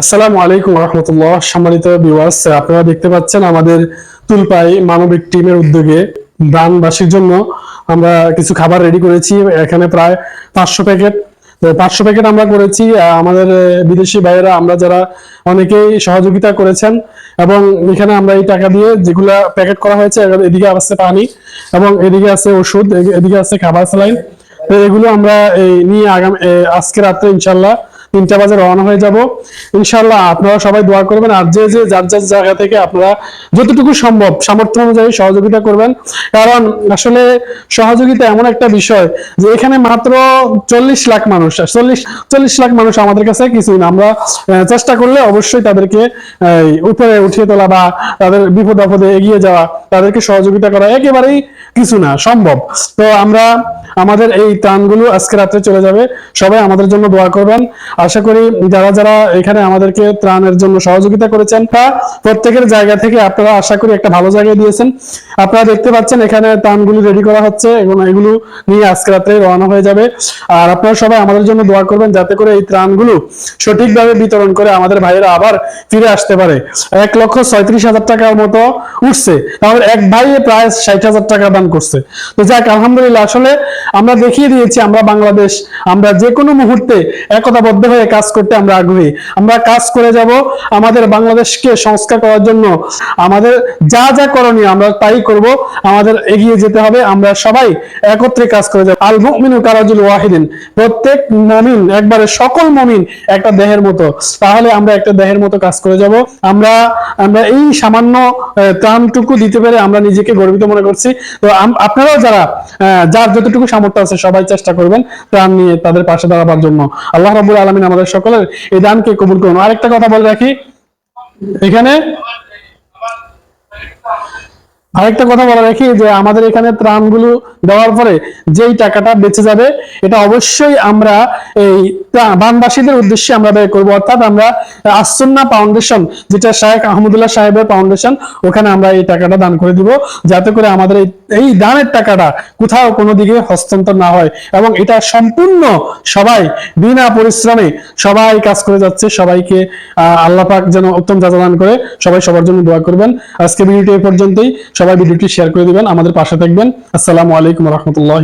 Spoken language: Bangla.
আসসালামু আলাইকুম রহমতুল্লাহ সম্মানিত বিওয়াস আপনারা দেখতে পাচ্ছেন আমাদের তুলপাই মানবিক টিমের উদ্যোগে দানবাসীর জন্য আমরা কিছু খাবার রেডি করেছি। এখানে প্রায় পাঁচশো প্যাকেট। পাঁচশো প্যাকেট আমরা করেছি। আমাদের বিদেশি ভাইয়েরা, আমরা যারা অনেকেই সহযোগিতা করেছেন এবং এখানে আমরা এই টাকা দিয়ে যেগুলা প্যাকেট করা হয়েছে এদিকে আছে পানি এবং এদিকে আছে ওষুধ, এদিকে আছে খাবার স্যালাইন। এগুলো আমরা, এই, নিয়ে আগামী আজকে রাত্রে ইনশাল্লাহ তিনটা বাজে রওনা হয়ে যাব। ইনশাল্লাহ আপনারা সবাই দোয়া করবেন আর যে যে যার যার জায়গা থেকে আপনারা যতটুকু সম্ভব সামর্থ্য অনুযায়ী সহযোগিতা করবেন। কারণ আসলে সহযোগিতা এমন একটা বিষয় যে এখানে মাত্র চল্লিশ লাখ মানুষ, চল্লিশ চল্লিশ লাখ মানুষ আমাদের কাছে কিছুই না। আমরা চেষ্টা করলে অবশ্যই তাদেরকে উপরে উঠিয়ে তোলা বা তাদের বিপদ আপদে এগিয়ে যাওয়া, তাদেরকে সহযোগিতা করা একেবারেই কিছু না, সম্ভব। তো আমরা আমাদের এই ত্রাণগুলো আজকে রাত্রে চলে যাবে। সবাই আমাদের জন্য দোয়া করবেন। আশা করি যারা যারা এখানে আমাদেরকে ত্রাণের জন্য সহযোগিতা করেছেন তা প্রত্যেকের জায়গা থেকে আপনারা আশা করি একটা ভালো জায়গায় দিয়েছেন। আপনারা দেখতে পাচ্ছেন এখানে ত্রাণগুলো রেডি করা হচ্ছে এবং এগুলো নিয়ে আজকে রাত্রে রওনা হয়ে যাবে। আর আপনারা সবাই আমাদের জন্য দোয়া করবেন যাতে করে এই ত্রাণগুলো সঠিকভাবে বিতরণ করে আমাদের ভাইয়েরা আবার ফিরে আসতে পারে। এক লক্ষ ছয়ত্রিশ হাজার টাকার মতো উঠছে। তাহলে এক ভাই প্রায় ষাট হাজার টাকা দান করছে। তো যাক, আলহামদুলিল্লাহ। আসলে আমরা দেখিয়ে দিয়েছি, আমরা বাংলাদেশ, আমরা যে কোনো মুহূর্তে একতাবদ্ধ হয়ে কাজ করতে আমরা আগ্রহী। আমরা কাজ করে যাব আমাদের বাংলাদেশকে সংস্কার করার জন্য। আমাদের যা যা করণীয় আমরা তাই করব, আমাদের এগিয়ে যেতে হবে, আমরা সবাই একত্রে কাজ করে যাব। আল মুমিনু কারাজুল ওয়াহিদিন, প্রত্যেক মমিন, একবারে সকল মমিন একটা দেহের মতো। তাহলে আমরা একটা দেহের মতো কাজ করে যাব। আমরা আমরা এই সামান্য ত্রাণটুকু দিতে পেরে আমরা নিজেকে গর্বিত মনে করছি। তো আপনারাও যারা যার যতটুকু সামর্থ্য আছে, সবাই চেষ্টা করবেন ত্রাণ নিয়ে তাদের পাশে দাঁড়াবার জন্য। আল্লাহ রাবুল আলমিন আমাদের সকলের এই দানকে কবুল করুন। আরেকটা কথা বলে রাখি। এখানে আরেকটা কথা বলা রাখি যে আমাদের এখানে ত্রাণগুলো দেওয়ার পরে যেই টাকাটা বেঁচে যাবে এটা অবশ্যই আমরা এই বানবাসীদের উদ্দেশ্যে আমরা ব্যয় করব। অর্থাৎ আমরা আসন্না ফাউন্ডেশন যেটা শাহেখ আহমদুল্লাহ সাহেবের ফাউন্ডেশন ওখানে আমরা এই টাকাটা দান করে দিব। যাতে করে আমাদের এই- দানের টাকাটা কোথাও কোনো দিকে হস্তান্তর না হয় এবং এটা সম্পূর্ণ সবাই বিনা পরিশ্রমে সবাই কাজ করে যাচ্ছে সবাইকে আহ, পাক যেন উত্তম যাজা দান করে সবাই সবার জন্য দোয়া করবেন। আজকে ভিডিওটি এই পর্যন্তই। সবাই ভিডিওটি শেয়ার করে দিবেন আমাদের পাশে থাকবেন। আসসালামু আলাইকুম রহমতুল্লাহ